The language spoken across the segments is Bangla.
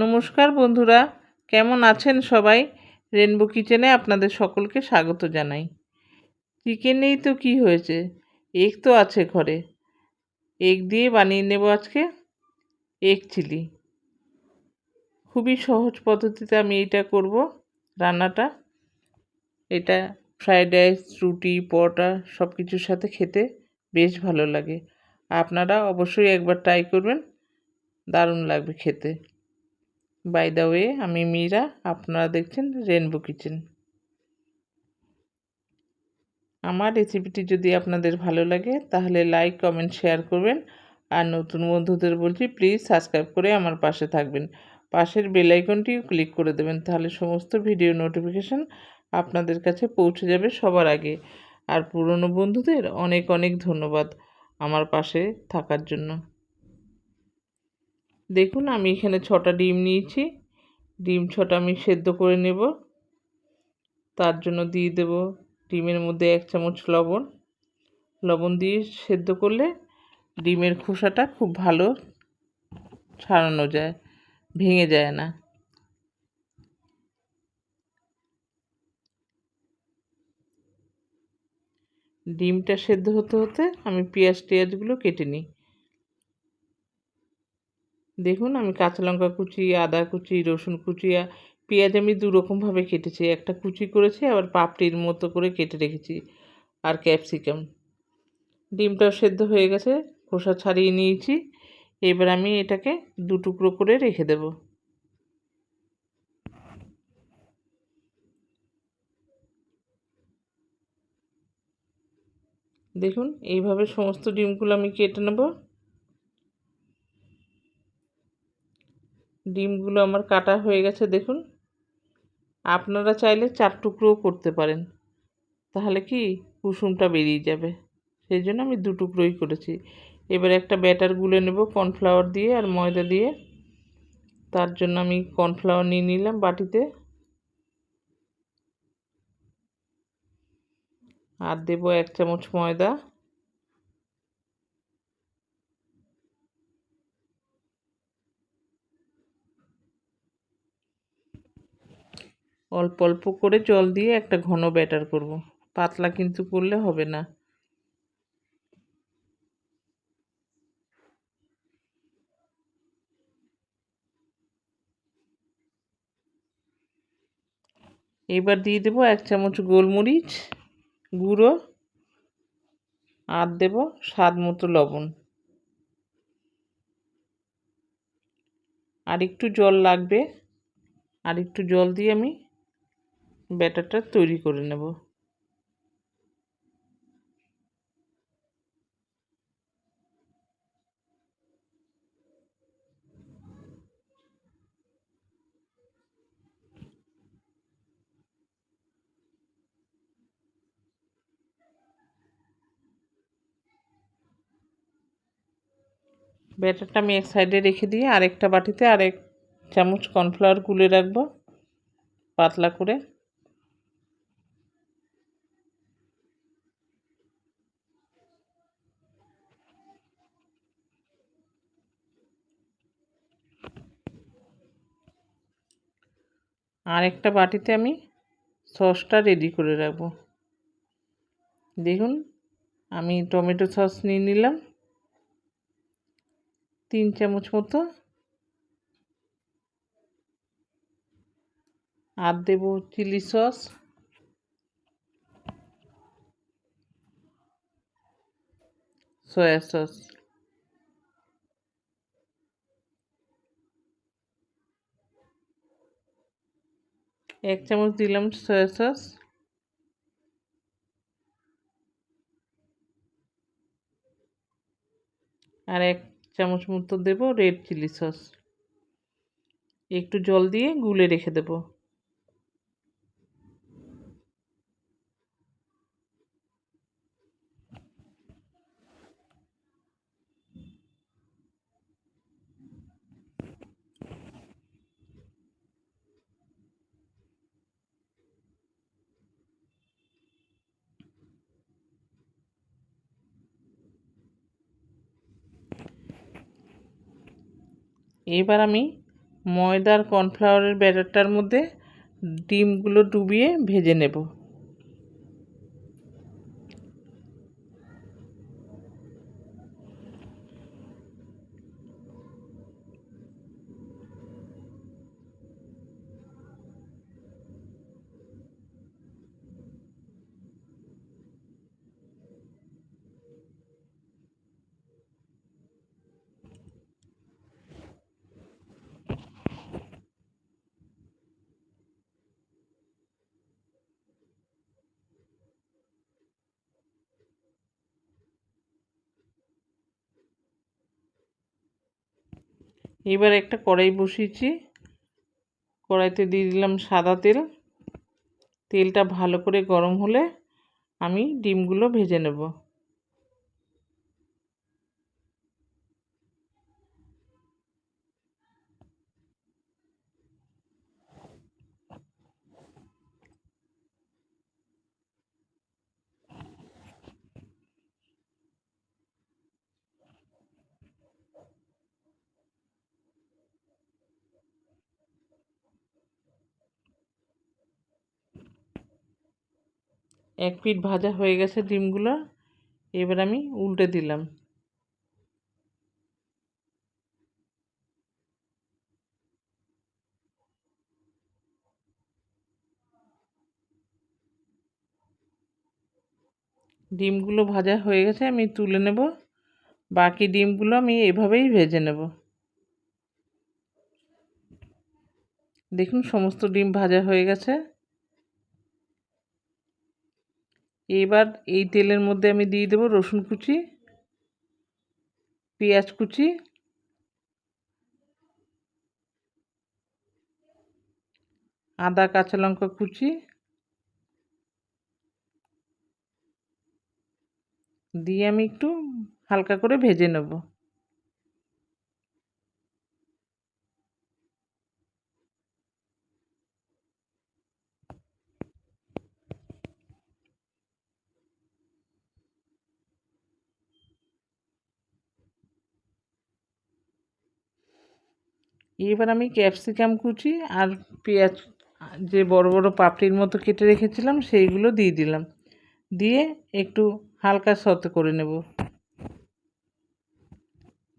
নমস্কার বন্ধুরা, কেমন আছেন সবাই? রেনবো কিচেনে আপনাদের সকলকে স্বাগত জানাই। চিকেনেই তো কি হয়েছে? এগ তো আছে ঘরে। এগ দিয়ে বানিয়ে নেব আজকে এগ চিলি খুবই সহজ পদ্ধতিতে আমি এটা করব, রান্নাটা। এটা ফ্রায়েড রাইস রুটি, পরোটা সব কিছুর সাথে খেতে বেশ ভালো লাগে। আপনারা অবশ্যই একবার ট্রাই করবেন, দারুণ লাগবে খেতে। বাই দ্য ওয়ে আমি মীরা, আপনারা দেখছেন রেনবো কিচেন আমার রেসিপিটি যদি আপনাদের ভালো লাগে, তাহলে লাইক কমেন্ট শেয়ার করবেন। আর নতুন বন্ধুদের বলছি প্লিজ সাবস্ক্রাইব করে আমার পাশে থাকবেন। পাশের বেল আইকনটিও ক্লিক করে দেবেন, তাহলে সমস্ত ভিডিও নোটিফিকেশান আপনাদের কাছে পৌঁছে যাবে সবার আগে। আর পুরনো বন্ধুদের অনেক অনেক ধন্যবাদ আমার পাশে থাকার জন্য। দেখুন, আমি এখানে ছটা ডিম নিয়েছি। ডিম ছটা আমি সেদ্ধ করে নেব। তার জন্য দিয়ে দেব ডিমের মধ্যে এক চামচ লবণ। লবণ দিয়ে সেদ্ধ করলে ডিমের খোসাটা খুব ভালো ছাড়ানো যায়, ভেঙে যায় না। ডিমটা সেদ্ধ হতে হতে আমি পেঁয়াজ টেয়াজগুলো কেটে নিই। দেখুন, আমি কাঁচা লঙ্কা কুচি, আদা কুচি, রসুন কুচি পেঁয়াজ আমি দুরকমভাবে কেটেছি। একটা কুচি করেছি, আবার পাপড়ির মতো করে কেটে রেখেছি আর ক্যাপসিকাম। ডিমটাও সেদ্ধ হয়ে গেছে, খোসা ছাড়িয়ে নিয়েছি। এবার আমি এটাকে দু টুকরো করে রেখে দেব। দেখুন, এইভাবে সমস্ত ডিমগুলো আমি কেটে নেব। ডিমগুলো আমার কাটা হয়ে গেছে, দেখুন। আপনারা চাইলে চার টুকরোও করতে পারেন। তাহলে কি কুসুমটা বেরিয়ে যাবে। সেই জন্য আমি দু টুকরোই করেছি। এবার একটা ব্যাটার গুলে নেব কর্নফ্লাওয়ার দিয়ে আর ময়দা দিয়ে। তার জন্য আমি কর্নফ্লাওয়ার নিয়ে নিলাম বাটিতে। আর দেব এক চামচ ময়দা। অল্প অল্প করে জল দিয়ে একটা ঘন ব্যাটার করব। পাতলা কিন্তু করলে হবে না। এবার দিয়ে দেবো এক চামচ গোলমরিচ গুঁড়ো। আর দেব স্বাদ মতো লবণ। আর একটু জল লাগবে। আর একটু জল দিয়ে আমি ব্যাটারটা তৈরি করে নেব। ব্যাটারটা আমি এক সাইডে রেখে দিয়ে আরেকটা বাটিতে আরেক চামচ কর্নফ্লাওয়ার গুলে রাখব, পাতলা করে। আর একটা বাটিতে আমি সসটা রেডি করে রাখব। দেখুন, আমি টমেটো সস নিয়ে নিলাম। তিন চামচ মতো আর দেব চিলি সস। Soya sauce. এক চামচ দিলাম সয়া সস আর এক চামচ মতো দেব রেড চিলি সস একটু জল দিয়ে গুলে রেখে দেবো। এবার আমি ময়দার কর্নফ্লাওয়ারের ব্যাটারটার মধ্যে ডিমগুলো ডুবিয়ে ভেজে নেব। এবার একটা কড়াই বসিয়েছি। কড়াইতে দিয়ে দিলাম সাদা তেল। তেলটা ভালো করে গরম হলে আমি ডিমগুলো ভেজে নেব। এক পিঠ ভাজা হয়ে গেছে ডিমগুলো, এবার আমি উল্টে দিলাম। ডিমগুলো ভাজা হয়ে গেছে, আমি তুলে নেব। বাকি ডিমগুলো আমি এভাবেই ভেজে নেব। দেখুন, সমস্ত ডিম ভাজা হয়ে গেছে। এবার এই তেলের মধ্যে আমি দিয়ে দেবো রসুন কুচি, পেঁয়াজ কুচি, আদা কাঁচা লঙ্কা কুচি, দিয়ে আমি একটু হালকা করে ভেজে নেব। এবার আমি ক্যাপসিকাম কুচি আর পেঁয়াজ, যে বড় বড় পাপড়ির মতো কেটে রেখেছিলাম, সেইগুলো দিয়ে দিলাম। দিয়ে একটু হালকা সতে করে নেব।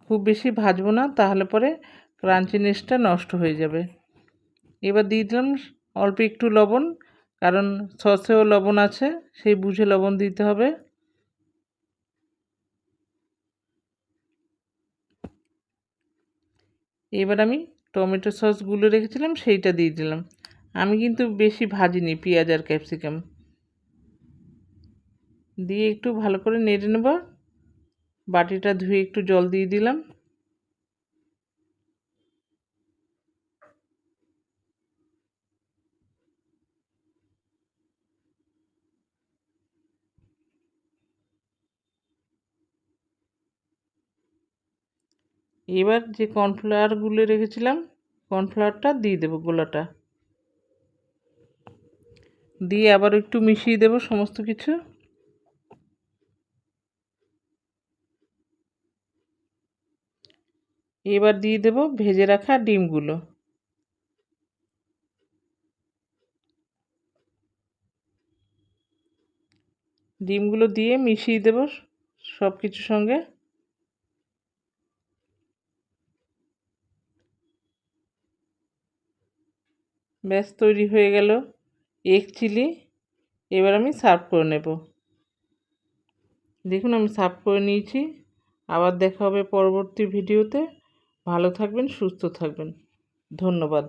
খুব বেশি ভাজবো না, তাহলে পরে ক্রাঞ্চিনেসটা নষ্ট হয়ে যাবে। এবার দিয়ে দিলাম অল্প একটু লবণ, কারণ সসেও লবণ আছে, সেই বুঝে লবণ দিতে হবে। এবার আমি টমেটো সসগুলো রেখেছিলাম, সেইটা দিয়ে দিলাম। আমি কিন্তু বেশি ভাজিনি পেঁয়াজ আর ক্যাপসিকাম। দিয়ে একটু ভালো করে নেড়ে নেব। বাটিটা ধুয়ে একটু জল দিয়ে দিলাম। এবার যে কর্নফ্লাওয়ার গুলে রেখেছিলাম, কর্নফ্লাওয়ারটা দিয়ে দেবো গোলাটা। দিয়ে আবার একটু মিশিয়ে দেব সমস্ত কিছু। এবার দিয়ে দেব ভেজে রাখা ডিমগুলো। ডিমগুলো দিয়ে মিশিয়ে দেব সব কিছুর সঙ্গে। ব্যাস, তৈরি হয়ে গেল এগ চিলি এবার আমি সার্ভ করে নেব। দেখুন, আমি সার্ভ করে নিয়েছি। আবার দেখা হবে পরবর্তী ভিডিওতে ভালো থাকবেন, সুস্থ থাকবেন। ধন্যবাদ।